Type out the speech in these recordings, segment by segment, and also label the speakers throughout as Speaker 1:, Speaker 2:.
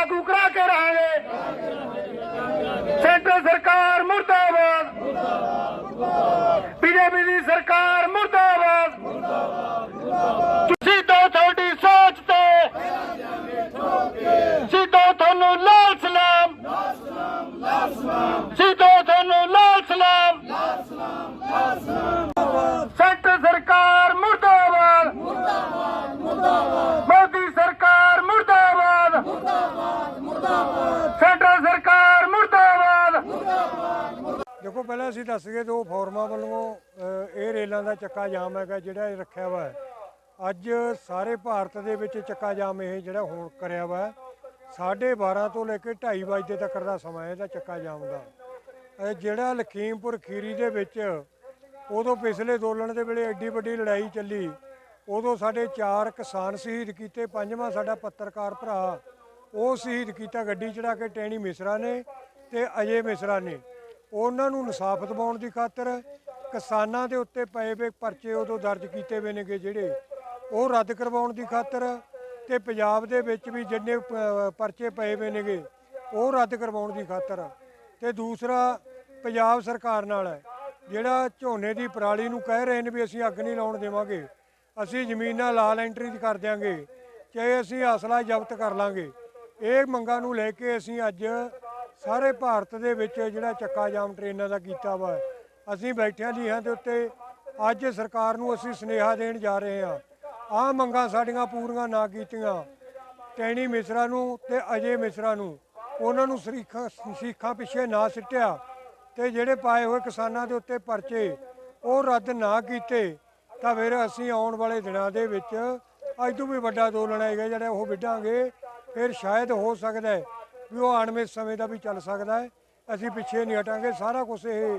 Speaker 1: ਲਾਗੂ ਕਰਾ ਕੇ ਰਹਾਂਗੇ। ਸੈਂਟਰ ਸਰਕਾਰ ਮੁਰਦਾਬਾਦ ਬੀਜੇਪੀ ਦੀ ਸਰਕਾਰ ਮੁਰਦਾਬਾਦ ਤੁਸੀਂ ਤਾਂ ਤੁਹਾਡੀ ਸੋਚ ਤੇ ਸਿੱਧੋ ਤੁਹਾਨੂੰ ਲਾਲ ਸਲਾਮ ਸਿੱਧੋ ਤੁਹਾਨੂੰ ਲਾਲ ਸਲਾਮ ਸੈਂਟਰ ਸਰਕਾਰ ਮੁਰਦਾਬਾਦ ਮੋਦੀ ਸਰਕਾਰ ਮੁਰਦਾਬਾਦ ਸੈਂਟਰ ਸਰਕਾਰ ਮੁਰਦਾਬਾਦ
Speaker 2: ਦੇਖੋ ਪਹਿਲਾਂ ਅਸੀਂ ਦੱਸ ਗਏ ਦੋ ਫੋਰਮਾਂ ਵੱਲੋਂ ਇਹ ਰੇਲਾਂ ਦਾ ਚੱਕਾ ਜਾਮ ਹੈਗਾ ਜਿਹੜਾ ਇਹ ਰੱਖਿਆ ਵਾ ਹੈ। ਅੱਜ ਸਾਰੇ ਭਾਰਤ ਦੇ ਵਿੱਚ ਚੱਕਾ ਜਾਮ ਇਹ ਜਿਹੜਾ ਹੁਣ ਕਰਿਆ ਵਾ ਹੈ। ਸਾਢੇ 12 ਤੋਂ ਲੈ ਕੇ 2:30 ਵਜੇ ਤੱਕ ਦਾ ਸਮਾਂ ਹੈ ਇਹਦਾ ਚੱਕਾ ਜਾਮ ਦਾ ਇਹ ਜਿਹੜਾ ਲਖੀਮਪੁਰ ਖੀਰੀ ਦੇ ਵਿੱਚ ਉਦੋਂ ਪਿਛਲੇ ਅੰਦੋਲਨ ਦੇ ਵੇਲੇ ਐਡੀ ਵੱਡੀ ਲੜਾਈ ਚੱਲੀ ਉਦੋਂ ਸਾਡੇ ਚਾਰ ਕਿਸਾਨ ਸ਼ਹੀਦ ਕੀਤੇ ਪੰਜਵਾਂ ਸਾਡਾ ਪੱਤਰਕਾਰ ਭਰਾ ਉਹ ਸ਼ਹੀਦ ਕੀਤਾ ਗੱਡੀ ਚੜਾ ਕੇ ਟੈਣੀ ਮਿਸਰਾ ਨੇ ਤੇ ਅਜੇ ਮਿਸਰਾ ਨੇ। ਉਹਨਾਂ ਨੂੰ ਇਨਸਾਫ ਦਿਵਾਉਣ ਦੀ ਖਾਤਰ ਕਿਸਾਨਾਂ ਦੇ ਉੱਤੇ ਪਏ ਵੇ ਪਰਚੇ ਉਦੋਂ ਦਰਜ ਕੀਤੇ ਹੋਏ ਨੇਗੇ ਜਿਹੜੇ ਉਹ ਰੱਦ ਕਰਵਾਉਣ ਦੀ ਖਾਤਰ ਤੇ ਪੰਜਾਬ ਦੇ ਵਿੱਚ ਵੀ ਜਿੰਨੇ ਪਰਚੇ ਪਏ ਹੋਏ ਨੇਗੇ, ਉਹ ਰੱਦ ਕਰਵਾਉਣ ਦੀ ਖਾਤਰ। ਤੇ ਦੂਸਰਾ ਪੰਜਾਬ ਸਰਕਾਰ ਨਾਲ ਹੈ, ਜਿਹੜਾ ਝੋਨੇ ਦੀ ਪਰਾਲੀ ਨੂੰ ਕਹਿ ਰਹੇ ਨੇ ਵੀ ਅਸੀਂ ਅੱਗ ਨਹੀਂ ਲਾਉਣ ਦੇਵਾਂਗੇ, ਅਸੀਂ ਜ਼ਮੀਨਾਂ ਲਾਲ ਐਂਟਰੀ ਕਰ ਦਿਆਂਗੇ, ਚਾਹੇ ਅਸੀਂ ਅਸਲਾ ਜ਼ਬਤ ਕਰ ਲਾਂਗੇ। ਇਹ ਮੰਗਾਂ ਨੂੰ ਲੈ ਕੇ ਅਸੀਂ ਅੱਜ ਸਾਰੇ ਭਾਰਤ ਦੇ ਵਿੱਚ ਜਿਹੜਾ ਚੱਕਾ ਜਾਮ ਟ੍ਰੇਨਾਂ ਦਾ ਕੀਤਾ ਵਾ, ਅਸੀਂ ਬੈਠਿਆਂ ਲੀਹਾਂ ਦੇ ਉੱਤੇ ਅੱਜ ਸਰਕਾਰ ਨੂੰ ਅਸੀਂ ਸੁਨੇਹਾ ਦੇਣ ਜਾ ਰਹੇ ਹਾਂ। ਆਹ ਮੰਗਾਂ ਸਾਡੀਆਂ ਪੂਰੀਆਂ ਨਾ ਕੀਤੀਆਂ। ਟੈਣੀ ਮਿਸਰਾ ਨੂੰ ਤੇ ਅਜੇ ਮਿਸਰਾ ਨੂੰ, ਉਹਨਾਂ ਨੂੰ ਸਰੀਖਾਂ ਸਿੱਖਾਂ ਪਿੱਛੇ ਨਾ ਸਿੱਟਿਆ ਤੇ ਜਿਹੜੇ ਪਾਏ ਹੋਏ ਕਿਸਾਨਾਂ ਦੇ ਉੱਤੇ ਪਰਚੇ ਉਹ ਰੱਦ ਨਾ ਕੀਤੇ, ਤਾਂ ਫਿਰ ਅਸੀਂ ਆਉਣ ਵਾਲੇ ਦਿਨਾਂ ਦੇ ਵਿੱਚ ਅੱਜ ਤੋਂ ਵੀ ਵੱਡਾ ਅੰਦੋਲਨ ਹੈਗਾ ਜਿਹੜਾ ਉਹ ਵਿੱਢਾਂਗੇ। ਫਿਰ ਸ਼ਾਇਦ ਹੋ ਸਕਦਾ ਹੈ ਵੀ ਉਹ ਆਉਣਵੇਂ ਸਮੇਂ ਦਾ ਵੀ ਚੱਲ ਸਕਦਾ ਹੈ। ਅਸੀਂ ਪਿੱਛੇ ਨਹੀਂ ਹਟਾਂਗੇ। ਸਾਰਾ ਕੁਝ ਇਹ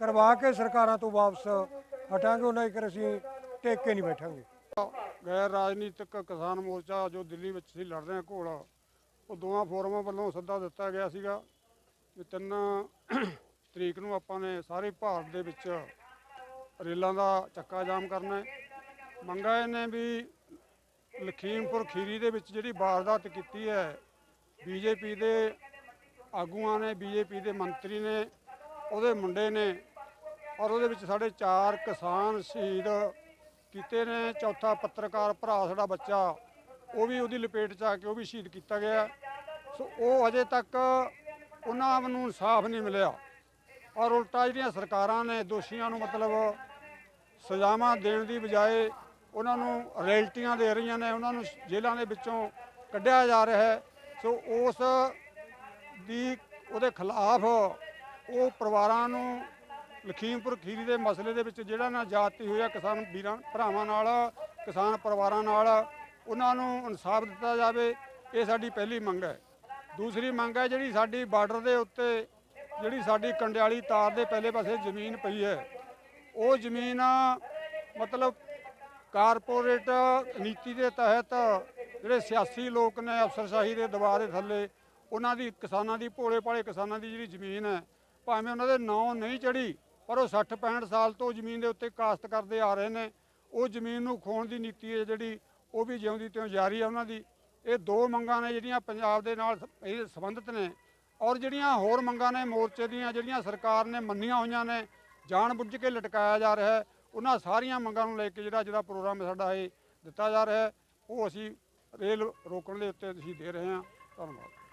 Speaker 2: ਕਰਵਾ ਕੇ ਸਰਕਾਰਾਂ ਤੋਂ ਵਾਪਸ ਹਟਾਂਗੇ। ਉਹਨਾਂ ਇੱਕ ਅਸੀਂ ਟੇਕ ਕੇ ਨਹੀਂ ਬੈਠਾਂਗੇ।
Speaker 3: ਗੈਰ ਰਾਜਨੀਤਿਕ ਕਿਸਾਨ ਮੋਰਚਾ ਜੋ ਦਿੱਲੀ ਵਿੱਚ ਸੀ ਲੜ ਰਿਹਾ ਘੋਲ, ਉਹ ਦੋਵਾਂ ਫੋਰਮਾਂ ਵੱਲੋਂ ਸੱਦਾ ਦਿੱਤਾ ਗਿਆ ਸੀਗਾ ਵੀ ਤਿੰਨ ਤਰੀਕ ਨੂੰ ਆਪਾਂ ਨੇ ਸਾਰੇ ਭਾਰਤ ਦੇ ਵਿੱਚ ਰੇਲਾਂ ਦਾ ਚੱਕਾ ਜਾਮ ਕਰਨਾ ਹੈ। ਮੰਗਾ ਇਹਨੇ ਵੀ ਲਖੀਮਪੁਰ ਖੀਰੀ ਦੇ ਵਿੱਚ ਜਿਹੜੀ ਵਾਰਦਾਤ ਕੀਤੀ ਹੈ, ਬੀਜੇਪੀ ਦੇ ਆਗੂਆਂ ਨੇ, ਬੀਜੇਪੀ ਦੇ ਮੰਤਰੀ ਨੇ, ਉਹਦੇ ਮੁੰਡੇ ਨੇ ਔਰ ਉਹਦੇ ਵਿੱਚ ਸਾਡੇ ਚਾਰ ਕਿਸਾਨ ਸ਼ਹੀਦ ਕੀਤੇ ਨੇ। ਚੌਥਾ ਪੱਤਰਕਾਰ ਭਰਾ ਸਾਡਾ ਬੱਚਾ, ਉਹ ਵੀ ਉਹਦੀ ਲਪੇਟ 'ਚ ਆ ਕੇ ਉਹ ਵੀ ਸ਼ਹੀਦ ਕੀਤਾ ਗਿਆ। ਸੋ ਉਹ ਅਜੇ ਤੱਕ ਉਹਨਾਂ ਨੂੰ ਇਨਸਾਫ ਨਹੀਂ ਮਿਲਿਆ। ਔਰ ਉਲਟਾ ਜਿਹੜੀਆਂ ਸਰਕਾਰਾਂ ਨੇ ਦੋਸ਼ੀਆਂ ਨੂੰ ਮਤਲਬ ਸਜ਼ਾਵਾਂ ਦੇਣ ਦੀ ਬਜਾਏ ਉਹਨਾਂ ਨੂੰ ਰੈਲਟੀਆਂ ਦੇ ਰਹੀਆਂ ਨੇ, ਉਹਨਾਂ ਨੂੰ ਜੇਲ੍ਹਾਂ ਦੇ ਵਿੱਚੋਂ ਕੱਢਿਆ ਜਾ ਰਿਹਾ ਹੈ। ਸੋ ਉਸ ਦੀ ਉਹਦੇ ਖਿਲਾਫ ਉਹ ਪਰਿਵਾਰਾਂ ਨੂੰ ਲਖੀਮਪੁਰ ਖੀਰੀ ਦੇ ਮਸਲੇ ਦੇ ਵਿੱਚ ਜਿਹੜਾ ਨਾ ਜਾਤੀ ਹੋਇਆ ਕਿਸਾਨ ਵੀਰਾਂ, ਭਰਾਵਾਂ ਨਾਲ, ਕਿਸਾਨ ਪਰਿਵਾਰਾਂ ਨਾਲ, ਉਹਨਾਂ ਨੂੰ ਇਨਸਾਫ ਦਿੱਤਾ ਜਾਵੇ, ਇਹ ਸਾਡੀ ਪਹਿਲੀ ਮੰਗ ਹੈ। ਦੂਸਰੀ ਮੰਗ ਹੈ ਜਿਹੜੀ ਸਾਡੀ ਬਾਰਡਰ ਦੇ ਉੱਤੇ, ਜਿਹੜੀ ਸਾਡੀ ਕੰਡਿਆਲੀ ਤਾਰ ਦੇ ਪਹਿਲੇ ਪਾਸੇ ਜ਼ਮੀਨ ਪਈ ਹੈ। ਉਹ ਜ਼ਮੀਨ ਮਤਲਬ ਕਾਰਪੋਰੇਟ ਨੀਤੀ ਦੇ ਤਹਿਤ ਜਿਹੜੇ ਸਿਆਸੀ ਲੋਕ ਨੇ ਅਫਸਰਸ਼ਾਹੀ ਦੇ ਦਬਾਅ ਦੇ ਥੱਲੇ, ਉਹਨਾਂ ਦੀ ਕਿਸਾਨਾਂ ਦੀ ਭੋਲੇ ਭਾਲੇ ਕਿਸਾਨਾਂ ਦੀ ਜਿਹੜੀ ਜ਼ਮੀਨ ਹੈ, ਭਾਵੇਂ ਉਹਨਾਂ ਦੇ ਨਾਂ ਨਹੀਂ ਚੜੀ ਪਰ ਉਹ 60 65 ਸਾਲ ਤੋਂ ਜ਼ਮੀਨ ਦੇ ਉੱਤੇ ਕਾਸ਼ਤ ਕਰਦੇ ਆ ਰਹੇ ਨੇ। ਉਹ ਜ਼ਮੀਨ ਨੂੰ ਖੋਣ ਦੀ ਨੀਤੀ ਹੈ ਜਿਹੜੀ, ਉਹ ਵੀ ਜਿਉਂਦੀ ਤਿਉਂ ਜਾਰੀ ਹੈ ਉਹਨਾਂ ਦੀ। ਇਹ ਦੋ ਮੰਗਾਂ ਨੇ ਜਿਹੜੀਆਂ ਪੰਜਾਬ ਦੇ ਨਾਲ ਇਹ ਸੰਬੰਧਿਤ ਨੇ ਔਰ ਜਿਹੜੀਆਂ ਹੋਰ ਮੰਗਾਂ ਨੇ ਮੋਰਚੇ ਦੀਆਂ, ਜਿਹੜੀਆਂ ਸਰਕਾਰ ਨੇ ਮੰਨੀਆਂ ਹੋਈਆਂ ਨੇ ਜਾਣ ਬੁੱਝ ਕੇ ਲਟਕਾਇਆ ਜਾ ਰਿਹਾ ਹੈ। ਉਹਨਾਂ ਸਾਰੀਆਂ ਮੰਗਾਂ ਨੂੰ ਲੈ ਕੇ ਜਿਹੜਾ ਜਿਹੜਾ ਪ੍ਰੋਗਰਾਮ ਸਾਡਾ ਇਹ ਦਿੱਤਾ ਜਾ ਰਿਹਾ ਹੈ, ਉਹ ਅਸੀਂ ਰੇਲ ਰੋਕਣ ਦੇ ਉੱਤੇ ਅਸੀਂ ਦੇ ਰਹੇ ਹਾਂ। ਧੰਨਵਾਦ।